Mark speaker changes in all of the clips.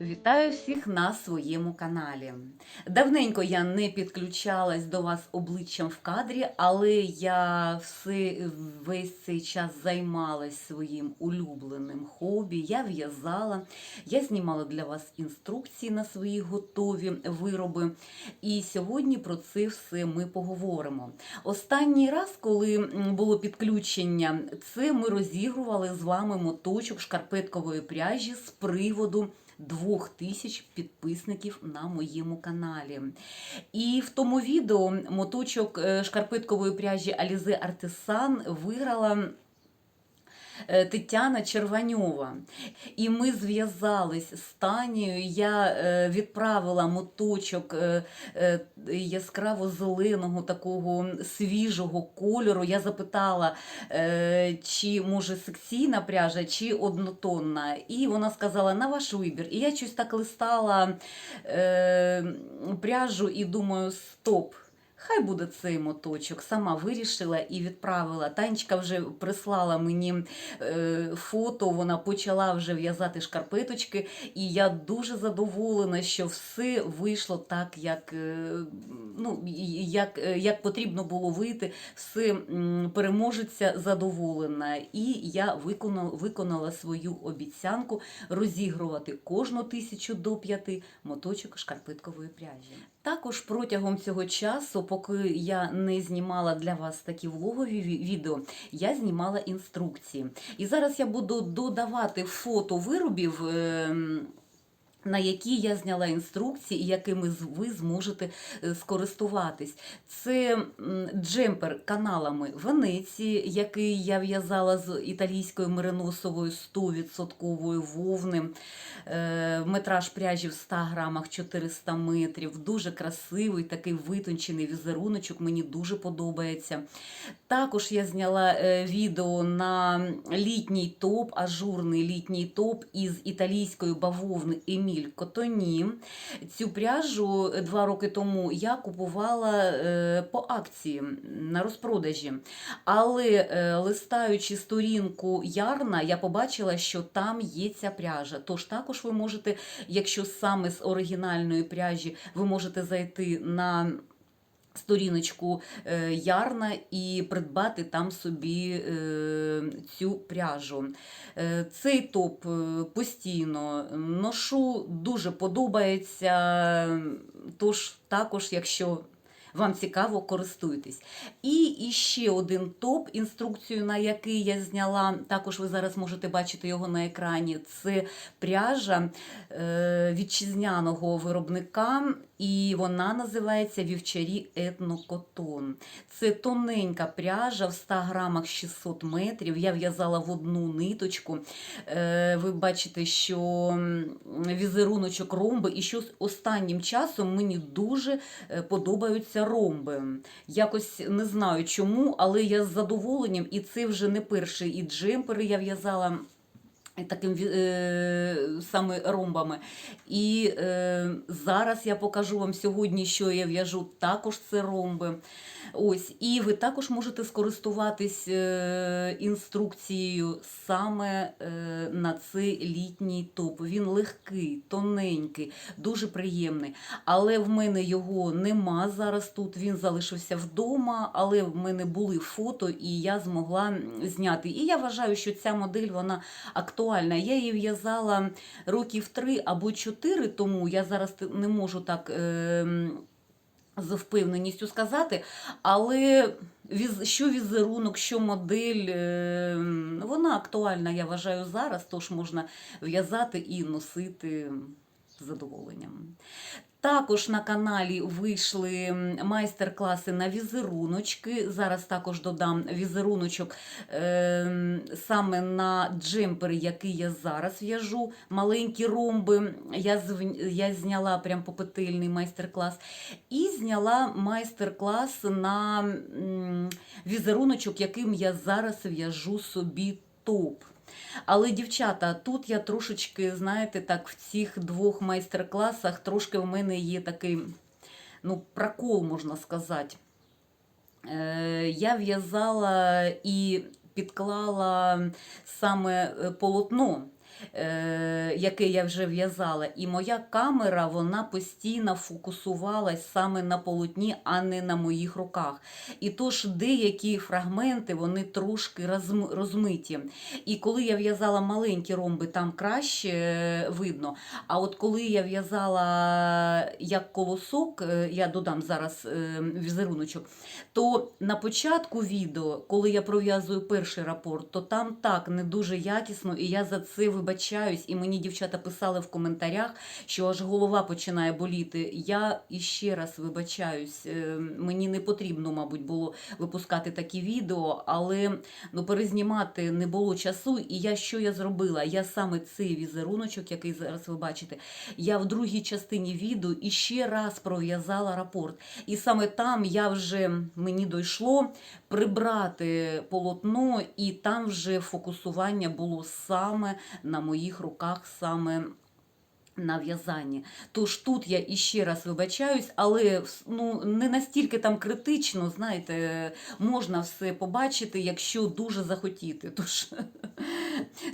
Speaker 1: Вітаю всіх на своєму каналі. Давненько я не підключалась до вас обличчям в кадрі, але я все, весь цей час займалась своїм улюбленим хобі. Я в'язала, я знімала для вас інструкції на свої готові вироби. І сьогодні про це все ми поговоримо. Останній раз, коли було підключення, це ми розігрували з вами моточок шкарпеткової пряжі з приводу двох тисяч підписників на моєму каналі. І в тому відео моточок е, шкарпеткової пряжі Alize Artisan виграла. Е, Тетяна Черваньова. І ми зв'язались з Танією. Я е, відправила моточок е, яскраво зеленого, такого свіжого кольору. Я запитала, чи може секційна пряжа, чи однотонна. І вона сказала на ваш вибір. І я щось так листала пряжу і думаю, стоп. Хай буде цей моточок. Сама вирішила і відправила. Танечка вже прислала мені е, фото, вона почала вже в'язати шкарпеточки, і я дуже задоволена, що все вийшло так, як, е, ну, як, е, як потрібно було вийти. Все м, переможеця задоволена. І я виконала, виконала свою обіцянку розігрувати кожну тисячу до п'яти моточок шкарпеткової пряжі. Також протягом цього часу, поки я не знімала для вас такі влогові ві- відео, я знімала інструкції. І зараз я буду додавати фото виробів. На які я зняла інструкції, і якими ви зможете е, скористуватись. Це джемпер каналами Венеції, який я в'язала з італійською мериносовою 100% вовни. Е, Метраж пряжі в 100 грамах 400 метрів. Дуже красивий, такий витончений візеруночок, мені дуже подобається. Також я зняла е, відео на літній топ, ажурний літній топ із італійської бавовни Еміль Котоні. Цю пряжу е, два роки тому я купувала е, по акції на розпродажі. Але е, листаючи сторінку Ярна, я побачила, що там є ця пряжа. Тож також ви можете, якщо саме з оригінальної пряжі, ви можете зайти на сторіночку е, Ярна і придбати там собі е, цю пряжу. Е, Цей топ постійно ношу, дуже подобається. Тож також, якщо вам цікаво, користуйтесь. І іще один топ, інструкцію на який я зняла, також ви зараз можете бачити його на екрані. Це пряжа вітчизняного виробника, і вона називається Вівчарі Етнокотон. Це тоненька пряжа в 100 грамах 600 метрів. Я в'язала в одну ниточку. Е, Ви бачите, що візеруночок ромби, і що останнім часом мені дуже е, подобаються ромби. Якось не знаю чому, але я з задоволенням, і це вже не перший і джемпери я в'язала. Таким е, саме ромбами. І е, зараз я покажу вам сьогодні, що я в'яжу. Також це ромби. Ось, і ви також можете скористуватись е, інструкцією саме е, на цей літній топ. Він легкий, тоненький, дуже приємний. Але в мене його нема зараз тут. Він залишився вдома, але в мене були фото, і я змогла зняти. І я вважаю, що ця модель вона актуальна. Я її в'язала років три або чотири тому. Я зараз не можу так. Е, з впевненістю сказати, але що візерунок, що модель, е, вона актуальна, я вважаю, зараз, тож можна в'язати і носити з задоволенням. Також на каналі вийшли майстер-класи на візеруночки. Зараз також додам візеруночок е, саме на джемпери, який я зараз в'яжу. Маленькі ромби. Я, я зняла прям попетельний майстер-клас. І зняла майстер-клас на візеруночок, яким я зараз в'яжу собі топ. Але, дівчата, тут я трошечки, знаєте, так, в цих двох майстер-класах трошки в мене є такий ну, прокол, можна сказати. Е, я в'язала і підклала саме е, полотно. Е, яке я вже в'язала, і моя камера вона постійно фокусувалась саме на полотні, а не на моїх руках. І тож деякі фрагменти вони трошки розм- розмиті. І коли я в'язала маленькі ромби, там краще е, видно. А от коли я в'язала як колосок, е, я додам зараз е, візеруночок, то на початку відео, коли я пров'язую перший рапорт, то там так не дуже якісно, і я за це вибачаюсь. І мені дівчата писали в коментарях, що аж голова починає боліти. Я іще раз вибачаюсь. е, Мені не потрібно, мабуть, було випускати такі відео, але ну, перезнімати не було часу. І я що я зробила? Я саме цей візеруночок, який зараз ви бачите, я в другій частині відео іще раз пров'язала рапорт. І саме там я вже мені дійшло прибрати полотно, і там вже фокусування було саме на моїх руках, саме. На в'язанні. Тож тут я іще раз вибачаюсь, але ну, не настільки там критично, знаєте, можна все побачити, якщо дуже захотіти. Тож,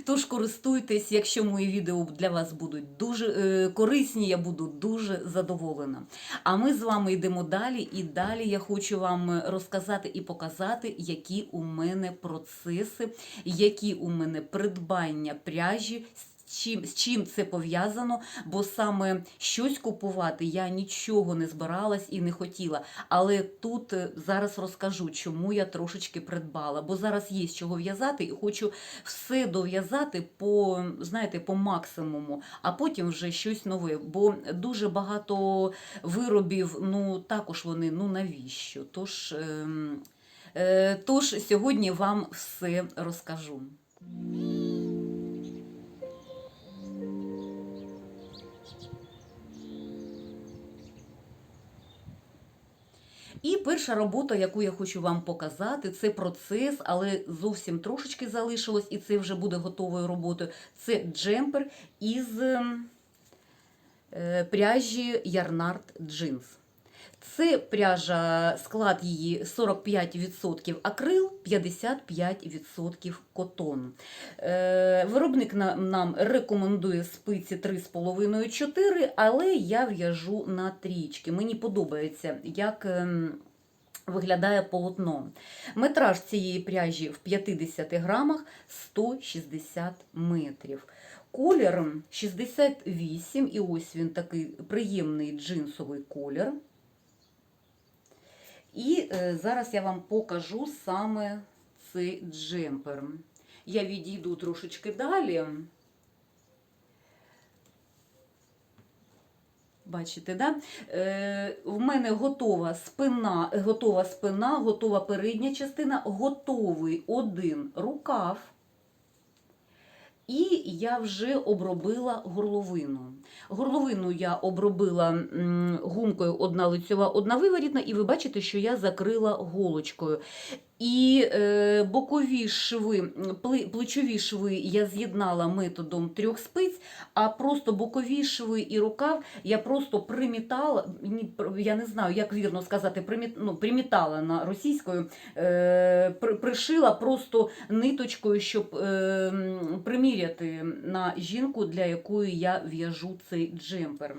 Speaker 1: тож користуйтесь, якщо мої відео для вас будуть дуже е, корисні, я буду дуже задоволена. А ми з вами йдемо далі, і далі я хочу вам розказати і показати, які у мене процеси, які у мене придбання пряжі. Чим, з чим це пов'язано, бо саме щось купувати я нічого не збиралась і не хотіла. Але тут е, зараз розкажу, чому я трошечки придбала. Бо зараз є з чого в'язати, і хочу все дов'язати по, знаєте, по максимуму, а потім вже щось нове. Бо дуже багато виробів, ну також вони, ну навіщо? Тож, ем, е, тож сьогодні вам все розкажу. І перша робота, яку я хочу вам показати, це процес, але зовсім трошечки залишилось, і це вже буде готовою роботою. Це джемпер із ем, е, пряжі Ярнард Джинс. Це пряжа, склад її 45% акрил, 55% котон. Е, виробник на- нам рекомендує спиці 3,5-4, але я в'яжу на трічки. Мені подобається, як ем, виглядає полотно. Метраж цієї пряжі в 50 грамах 160 метрів. Колір 68, і ось він такий приємний джинсовий колір. І е, зараз я вам покажу саме цей джемпер. Я відійду трошечки далі. Бачите, да? Е, в мене готова спина, готова спина, готова передня частина, готовий один рукав. І я вже обробила горловину. Горловину я обробила гумкою одна лицьова, одна виворітна, і ви бачите, що я закрила голочкою. І е, бокові шви, плечові шви я з'єднала методом трьох спиць, а просто бокові шви і рукав я просто примітала, я не знаю, як вірно сказати, приміт, ну, примітала на російською, е, при- пришила просто ниточкою, щоб е, приміряти на жінку, для якої я в'яжу цей джемпер.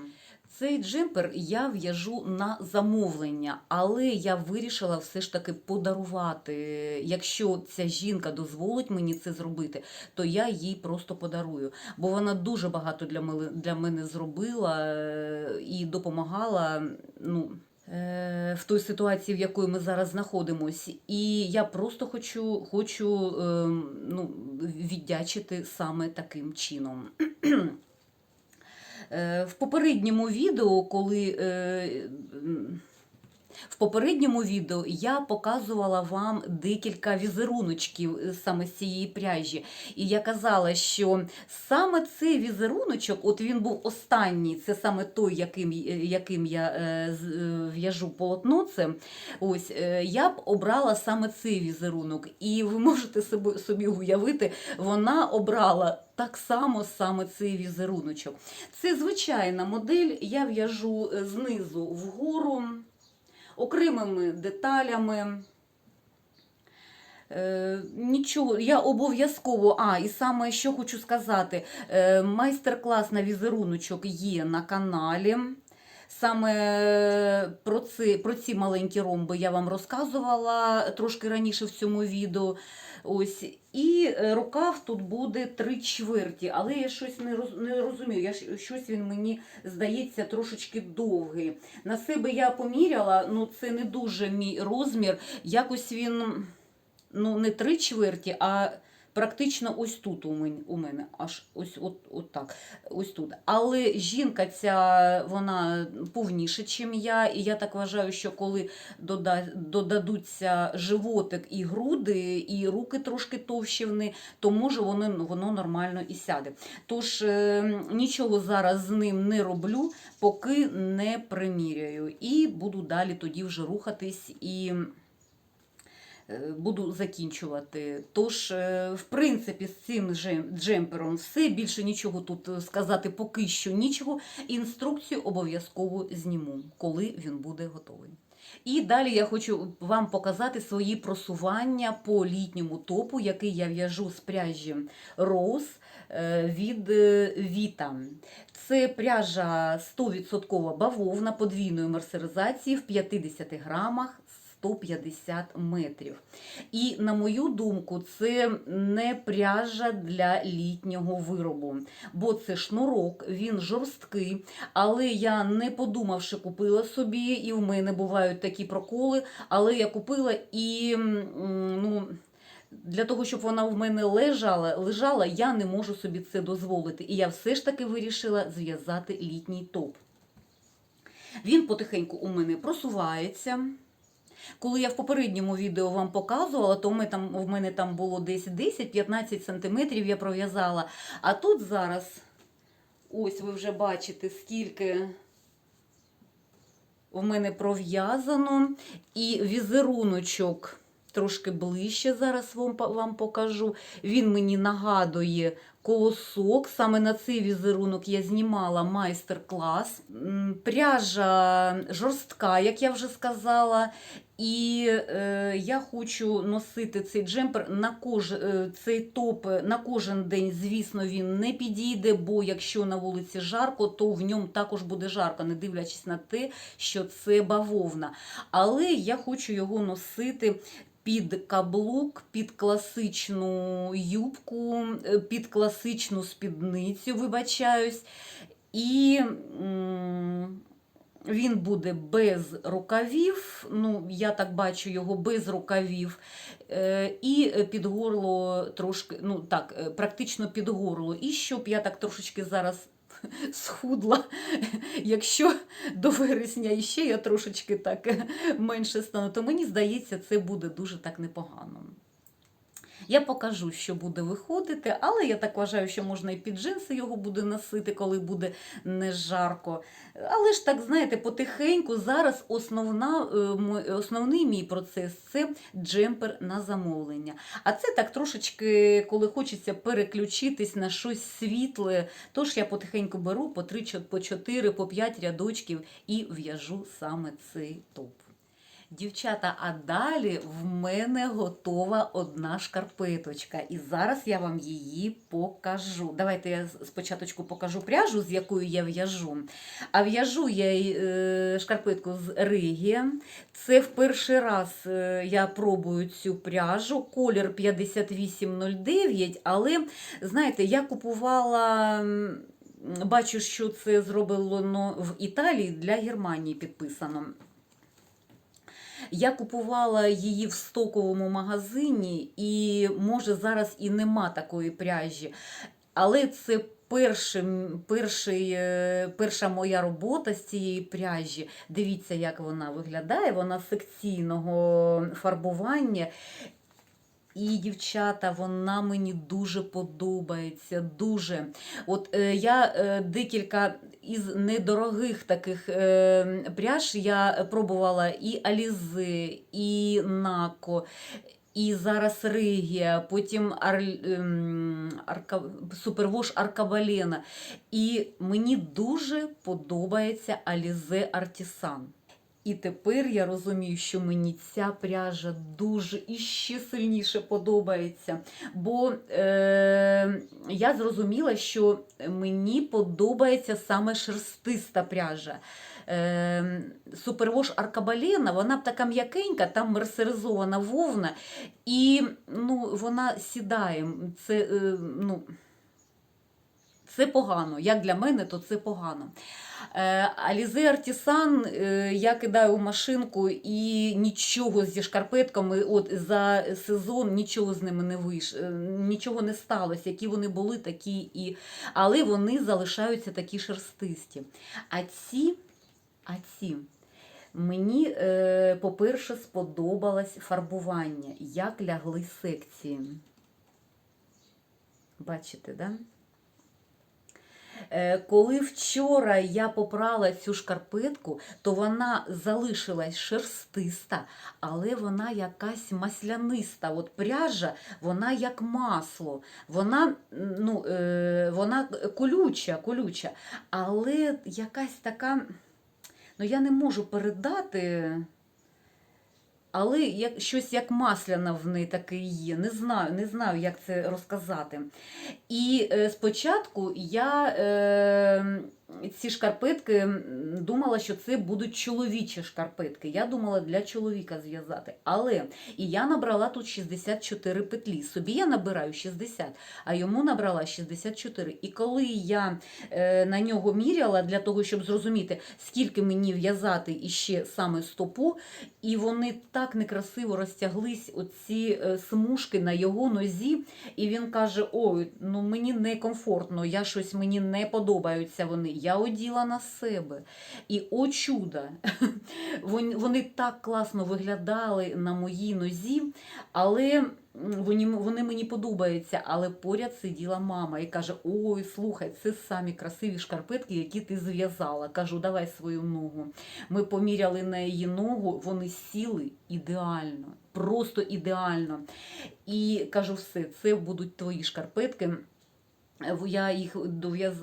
Speaker 1: Цей джемпер я в'яжу на замовлення, але я вирішила все ж таки подарувати. Якщо ця жінка дозволить мені це зробити, то я їй просто подарую. Бо вона дуже багато для мене, для мене зробила е, і допомагала. Ну, е, в той ситуації, в якої ми зараз знаходимося. І я просто хочу, хочу ем, ну, віддячити саме таким чином. Е, В попередньому відео, коли е, в попередньому відео я показувала вам декілька візеруночків е, саме з цієї пряжі. І я казала, що саме цей візеруночок, от він був останній, це саме той, яким, е, яким я е, е, в'яжу полотно. Це, ось, е, я б обрала саме цей візерунок. І ви можете собі, собі уявити, вона обрала так само саме цей візеруночок. Це звичайна модель, я в'яжу знизу вгору окремими деталями. Е, нічого, я обов'язково. А, і саме що хочу сказати: е, майстер-клас на візеруночок є на каналі. Саме про ці, про ці маленькі ромби я вам розказувала трошки раніше в цьому відео. Ось. І е, рукав тут буде три чверті, але я щось не, роз, не розумію. Я, щось він мені здається трошечки довгий. На себе я поміряла, ну це не дуже мій розмір. Якось він ну, не три чверті, а практично ось тут у мене, у мене аж ось от, от так. Ось тут. Але жінка ця вона повніше, ніж я, і я так вважаю, що коли дода, додадуться животик і груди, і руки трошки товщивни, то може воно, воно нормально і сяде. Тож е, нічого зараз з ним не роблю, поки не приміряю. І буду далі тоді вже рухатись і буду закінчувати. Тож, е, в принципі, з цим джемпером все. Більше нічого тут е, сказати поки що нічого. Інструкцію обов'язково зніму, коли він буде готовий. І далі я хочу вам показати свої просування по літньому топу, який я в'яжу з пряжі Rose е, від е, Vita. Це пряжа 100% бавовна подвійної мерсеризації в 50 грамах 150 метрів. І на мою думку, це не пряжа для літнього виробу, бо це шнурок, він жорсткий. Але я не подумавши, купила собі, і в мене бувають такі проколи. Але я купила і ну. Для того, щоб вона в мене лежала, лежала, я не можу собі це дозволити. І я все ж таки вирішила зв'язати літній топ. Він потихеньку у мене просувається. Коли я в попередньому відео вам показувала, то ми там, в мене там було десь 10-15 сантиметрів я пров'язала. А тут зараз, ось ви вже бачите, скільки в мене пров'язано. І візеруночок трошки ближче зараз вам, вам покажу. Він мені нагадує колосок. Саме на цей візерунок я знімала майстер-клас. Пряжа жорстка, як я вже сказала. І е, я хочу носити цей джемпер на кож, е, цей топ на кожен день. Звісно, він не підійде, бо якщо на вулиці жарко, то в ньому також буде жарко, не дивлячись на те, що це бавовна. Але я хочу його носити. Під каблук, під класичну юбку, е, під класичну спідницю, вибачаюсь. І він буде без рукавів, ну, я так бачу його без рукавів, е, і під горло трошки, ну так, е, практично під горло. І щоб я так трошечки зараз схудла, якщо до вересня іще я трошечки так е, менше стану, то мені здається, це буде дуже так непогано. Я покажу, що буде виходити, але я так вважаю, що можна і під джинси його буде носити, коли буде не жарко. Але ж так, знаєте, потихеньку зараз основна, е, основний мій процес це джемпер на замовлення. А це так трошечки, коли хочеться переключитись на щось світле, тож я потихеньку беру по 3, по 4, по 5 рядочків і в'яжу саме цей топ. Дівчата, а далі в мене готова одна шкарпеточка. І зараз я вам її покажу. Давайте я спочатку покажу пряжу, з якою я в'яжу. А в'яжу я е, шкарпетку з Ригія. Це в перший раз е, я пробую цю пряжу. Колір 5809, але знаєте, я купувала. Бачу, що це зроблено в Італії для Германії підписано. Я купувала її в стоковому магазині, і може зараз і нема такої пряжі. Але це перший, перший, е, перша моя робота з цієї пряжі. Дивіться, як вона виглядає. Вона секційного фарбування. І, дівчата, вона мені дуже подобається. Дуже. От е, я е, декілька із недорогих таких е, пряж я пробувала і Алізи, і Нако. І зараз Ригія, потім Ар... ем, Арка... Супервош Аркабалена. І мені дуже подобається Алізе Артісан. І тепер я розумію, що мені ця пряжа дуже і ще сильніше подобається. Бо е, я зрозуміла, що мені подобається саме шерстиста пряжа. Е, Супервош Аркабалена, вона така м'якенька, там мерсеризована вовна, і ну, вона сідає. Це, е, ну, це погано. Як для мене, то це погано. Е, Алізе Артісан е, я кидаю у машинку і нічого зі шкарпетками, от за сезон нічого з ними не вийш, е, нічого не сталося. Які вони були, такі і. Але вони залишаються такі шерстисті. А ці, а ці. Мені, по-перше, сподобалось фарбування, як лягли секції. Бачите, да? Е, Коли вчора я попрала цю шкарпетку, то вона залишилась шерстиста, але вона якась масляниста. От пряжа, вона як масло. Вона, ну, е, вона колюча, колюча, але якась така. Ну, я не можу передати. Але як, щось як масляна в неї таке є. Не знаю, не знаю, як це розказати. І е, спочатку я е, ці шкарпетки думала, що це будуть чоловічі шкарпетки. Я думала для чоловіка зв'язати. Але і я набрала тут 64 петлі. Собі я набираю 60, а йому набрала 64. І коли я е, на нього міряла для того, щоб зрозуміти, скільки мені в'язати іще саме стопу, і вони так некрасиво розтяглись, оці е, смужки на його нозі. І він каже: Ой, ну мені некомфортно, я щось мені не подобаються вони. Я оділа на себе. І о чудо! Вони, так класно виглядали на моїй нозі, але вони, вони мені подобаються. Але поряд сиділа мама і каже: Ой, слухай, це самі красиві шкарпетки, які ти зв'язала. Кажу, давай свою ногу. Ми поміряли на її ногу, вони сіли ідеально, просто ідеально. І кажу, все, це будуть твої шкарпетки. Я їх,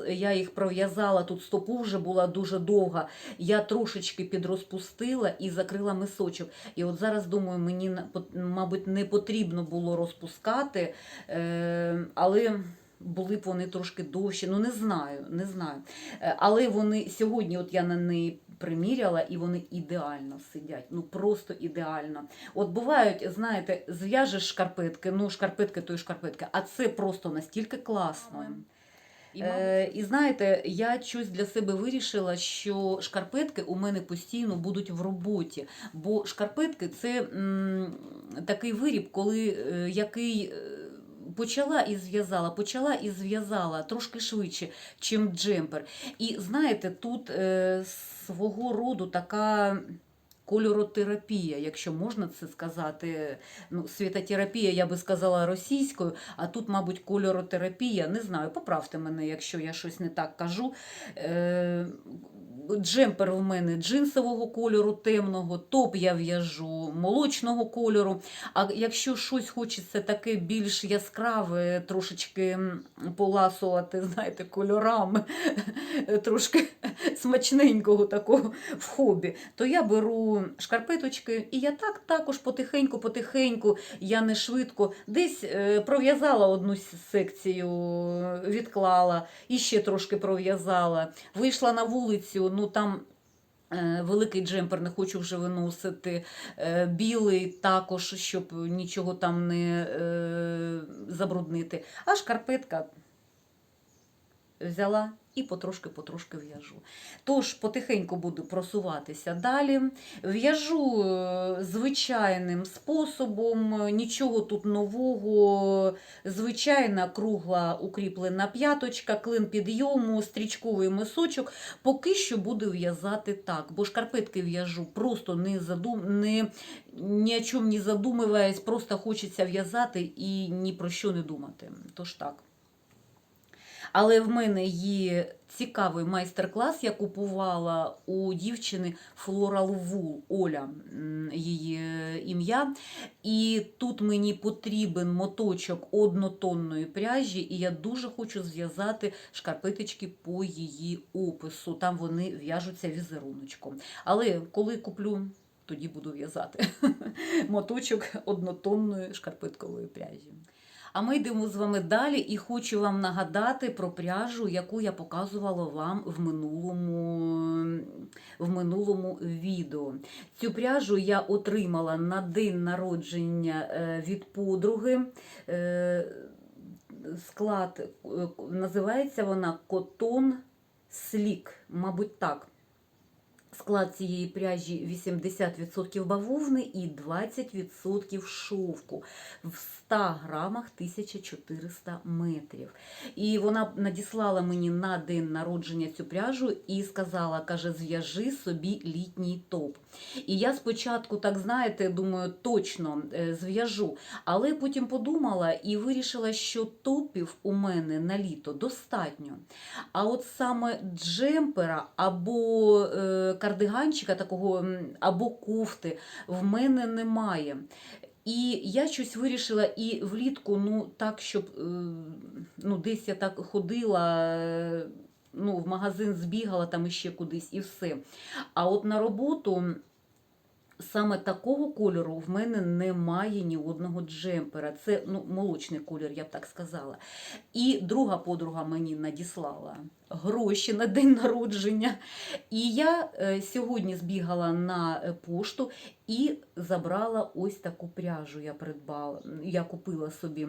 Speaker 1: я їх пров'язала, тут стопу вже була дуже довга. Я трошечки підрозпустила і закрила мисочок. І от зараз думаю, мені мабуть не потрібно було розпускати, е, але були б вони трошки довші. Ну не знаю, не знаю. Е, Але вони сьогодні, от я на неї приміряла, і вони ідеально сидять. Ну просто ідеально. От бувають, знаєте, зв'яжеш шкарпетки, ну шкарпетки то й шкарпетки, а це просто настільки класно. І, е, і знаєте, я щось для себе вирішила, що шкарпетки у мене постійно будуть в роботі. Бо шкарпетки це м, такий виріб, коли е, який. Почала і зв'язала, почала і зв'язала трошки швидше, чим джемпер. І знаєте, тут е, свого роду така кольоротерапія, якщо можна це сказати. Ну, світотерапія, я би сказала російською, а тут, мабуть, кольоротерапія. Не знаю, поправте мене, якщо я щось не так кажу. Е, Джемпер в мене джинсового кольору, темного, топ я в'яжу молочного кольору. А якщо щось хочеться таке більш яскраве, трошечки поласувати, знаєте, кольорами, трошки смачненького такого в хобі, то я беру шкарпеточки, і я так також потихеньку-потихеньку, я не швидко, десь е, пров'язала одну секцію, відклала, і ще трошки пров'язала. Вийшла на вулицю, ну там. е, Великий джемпер не хочу вже виносити, е, білий також, щоб нічого там не е, забруднити. А шкарпетка взяла і потрошки-потрошки в'яжу. Тож потихеньку буду просуватися далі. В'яжу е, звичайним способом, нічого тут нового. Звичайна кругла укріплена п'яточка, клин підйому, стрічковий мисочок. Поки що буду в'язати так, бо шкарпетки в'яжу просто не задум... не, ні о чому не задумуючись, просто хочеться в'язати і ні про що не думати. Тож так. Але в мене є цікавий майстер-клас. Я купувала у дівчини Floral Wool, Оля її ім'я. І тут мені потрібен моточок однотонної пряжі, і я дуже хочу зв'язати шкарпеточки по її опису. Там вони в'яжуться візеруночком. Але коли куплю, тоді буду в'язати моточок однотонної шкарпеткової пряжі. А ми йдемо з вами далі і хочу вам нагадати про пряжу, яку я показувала вам в минулому, в минулому відео. Цю пряжу я отримала на день народження е, від подруги. Е, Склад е, називається вона Котон Слік, мабуть, так. Склад цієї пряжі 80% бавовни і 20% шовку в 100 грамах 1400 метрів. І вона надіслала мені на день народження цю пряжу і сказала, каже, зв'яжи собі літній топ. І я спочатку, так знаєте, думаю, точно е, зв'яжу, але потім подумала і вирішила, що топів у мене на літо достатньо. А от саме джемпера або е, кардиганчика такого, або кофти в мене немає. І я щось вирішила і влітку, ну так, щоб е, ну, десь я так ходила. е, Ну, в магазин збігала там іще кудись і все. А от на роботу саме такого кольору в мене немає ні одного джемпера. Це ну, молочний колір, я б так сказала. І друга подруга мені надіслала гроші на день народження. І я е, сьогодні збігала на е, пошту і забрала ось таку пряжу. Я придбала, я купила собі.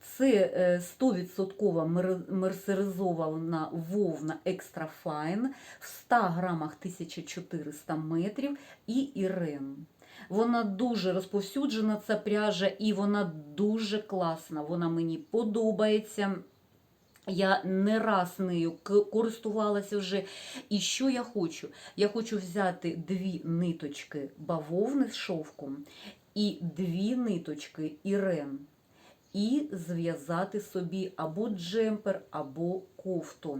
Speaker 1: Це е, 100% мерсеризована вовна Extra Fine в 100 грамах 1400 метрів і Ірен. Вона дуже розповсюджена, ця пряжа, і вона дуже класна. Вона мені подобається. Я не раз нею користувалася вже. І що я хочу? Я хочу взяти дві ниточки бавовни з шовком і дві ниточки Ірен. І зв'язати собі або джемпер, або кофту.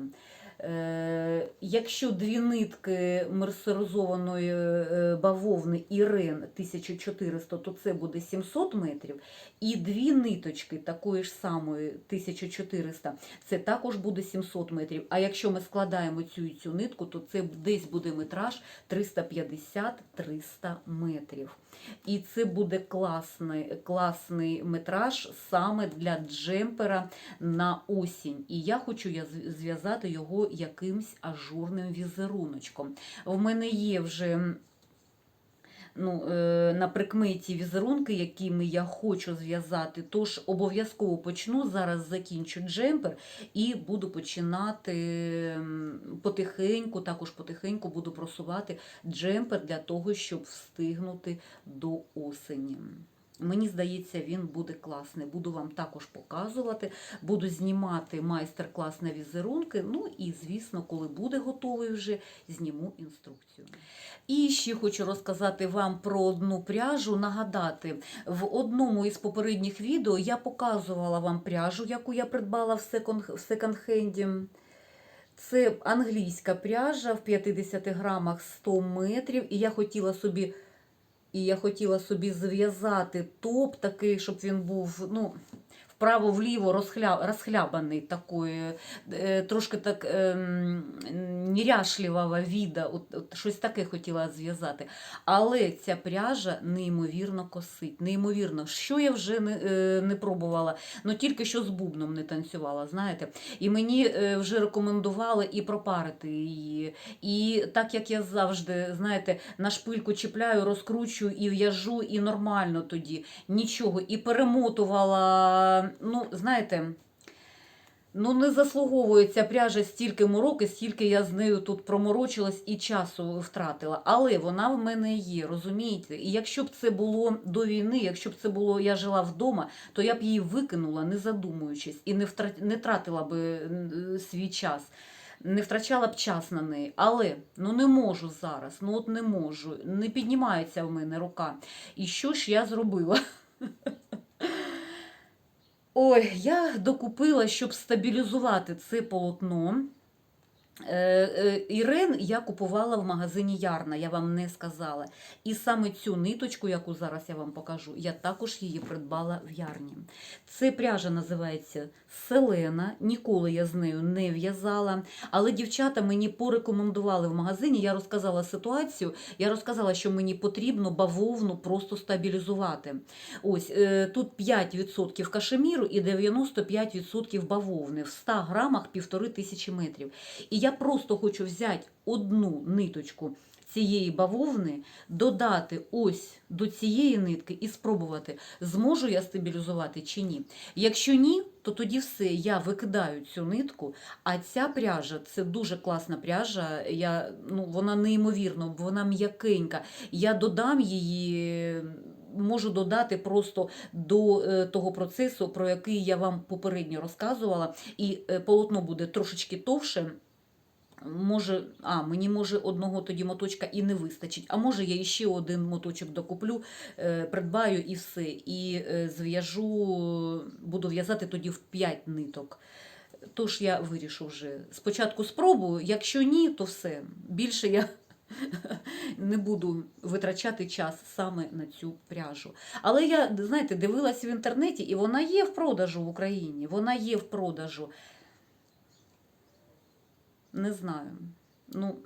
Speaker 1: Е, якщо дві нитки мерсеризованої е, бавовни Ірен 1400, то це буде 700 метрів. І дві ниточки такої ж самої 1400, це також буде 700 метрів. А якщо ми складаємо цю цю нитку, то це десь буде метраж 350-300 метрів. І це буде класний, класний метраж саме для джемпера на осінь. І я хочу зв'язати його якимсь ажурним візеруночком. В мене є вже ну, е, на прикметі візерунки, якими я хочу зв'язати. Тож обов'язково почну. Зараз закінчу джемпер і буду починати потихеньку, також потихеньку буду просувати джемпер для того, щоб встигнути до осені. Мені здається, він буде класний. Буду вам також показувати, буду знімати майстер-клас на візерунки. Ну і, звісно, коли буде готовий вже, зніму інструкцію. І ще хочу розказати вам про одну пряжу, нагадати, в одному із попередніх відео я показувала вам пряжу, яку я придбала в секонд- в секонд-хенді. Це англійська пряжа в 50 грамах 100 метрів. І я хотіла собі, і я хотіла собі зв'язати топ такий, щоб він був, ну. Вправо-вліво розхля... розхлябаний такої, е, трошки так ем, неряшливого віда, от, от, щось таке хотіла зв'язати. Але ця пряжа неймовірно косить. Неймовірно, що я вже не, е, не пробувала, ну тільки що з бубном не танцювала, знаєте. І мені е, вже рекомендували і пропарити її. І так як я завжди, знаєте, на шпильку чіпляю, розкручую і в'яжу, і нормально тоді нічого. І перемотувала, ну, знаєте. Ну, не заслуговує ця пряжа стільки мороки, стільки я з нею тут проморочилась і часу втратила. Але вона в мене є, розумієте? І якщо б це було до війни, якщо б це було, я жила вдома, то я б її викинула, не задумуючись, і не, втра... не тратила е, свій час. Не втрачала б час на неї, але ну не можу зараз. Ну от не можу. Не піднімається в мене рука. І що ж я зробила? Ой, я докупила, щоб стабілізувати це полотно. Е, е, Ірен я купувала в магазині Ярна, я вам не сказала. І саме цю ниточку, яку зараз я вам покажу, я також її придбала в Ярні. Це пряжа називається Селена. Ніколи я з нею не в'язала. Але дівчата мені порекомендували в магазині. Я розказала ситуацію. Я розказала, що мені потрібно бавовну просто стабілізувати. Ось е, тут 5% кашеміру і 95% бавовни в 100 грамах півтори тисячі метрів. І я просто хочу взяти одну ниточку цієї бавовни, додати ось до цієї нитки і спробувати, зможу я стабілізувати чи ні. Якщо ні, то тоді все, я викидаю цю нитку, а ця пряжа це дуже класна пряжа. Я, ну, вона неймовірно, вона м'якенька. Я додам її. Можу додати просто до е, того процесу, про який я вам попередньо розказувала, і е, полотно буде трошечки товше. Може, а мені може одного тоді моточка і не вистачить. А може я іще один моточок докуплю, е, придбаю і все. І е, зв'яжу, буду в'язати тоді в 5 ниток. Тож я вирішу вже. Спочатку спробую, якщо ні, то все. Більше я не буду витрачати час саме на цю пряжу. Але я, знаєте, дивилась в інтернеті, і вона є в продажу в Україні. Вона є в продажу. Не знаю. Ну,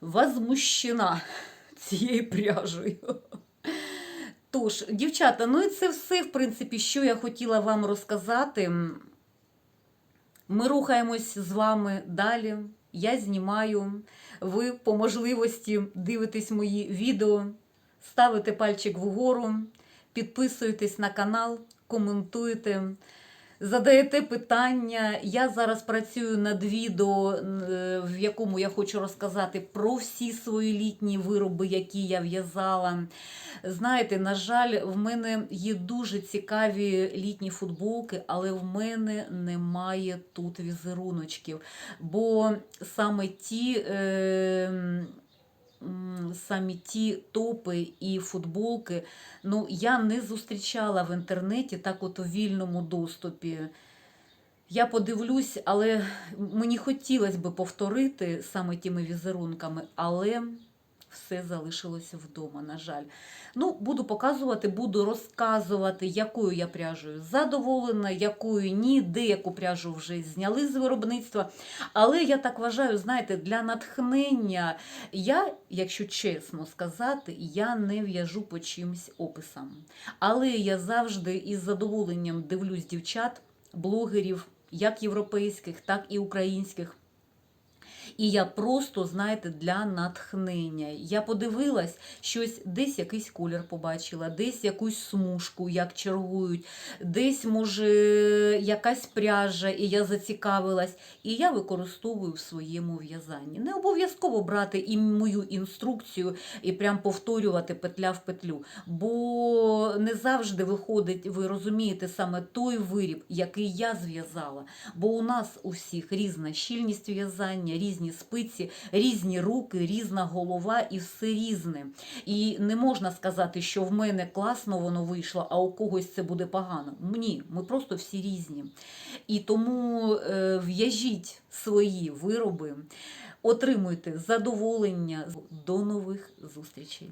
Speaker 1: возмущена цією пряжею. Тож, дівчата, ну і це все, в принципі, що я хотіла вам розказати. Ми рухаємось з вами далі. Я знімаю. Ви по можливості дивитесь мої відео, ставите пальчик вгору, підписуєтесь на канал, коментуєте. Задаєте питання. Я зараз працюю над відео, е, в якому я хочу розказати про всі свої літні вироби, які я в'язала. Знаєте, на жаль, в мене є дуже цікаві літні футболки, але в мене немає тут візеруночків. Бо саме ті. Е- Самі ті топи і футболки, ну я не зустрічала в інтернеті так от у вільному доступі. Я подивлюсь, але мені хотілося б повторити саме тими візерунками, але все залишилося вдома, на жаль. Ну, буду показувати, буду розказувати, якою я пряжею задоволена, якою ні, деяку пряжу вже зняли з виробництва. Але я так вважаю, знаєте, для натхнення я, якщо чесно сказати, я не в'яжу по чимсь описам. Але я завжди із задоволенням дивлюсь дівчат, блогерів, як європейських, так і українських. І я просто, знаєте, для натхнення. Я подивилась щось, десь якийсь колір побачила, десь якусь смужку, як чергують, десь, може, якась пряжа, і я зацікавилась. І я використовую в своєму в'язанні. Не обов'язково брати і мою інструкцію і прям повторювати петля в петлю. Бо не завжди виходить, ви розумієте, саме той виріб, який я зв'язала. Бо у нас у всіх різна щільність в'язання, різні спиці, різні руки, різна голова і все різне. І не можна сказати, що в мене класно воно вийшло, а у когось це буде погано. Ні, ми просто всі різні. І тому е, в'яжіть свої вироби, отримуйте задоволення. До нових зустрічей!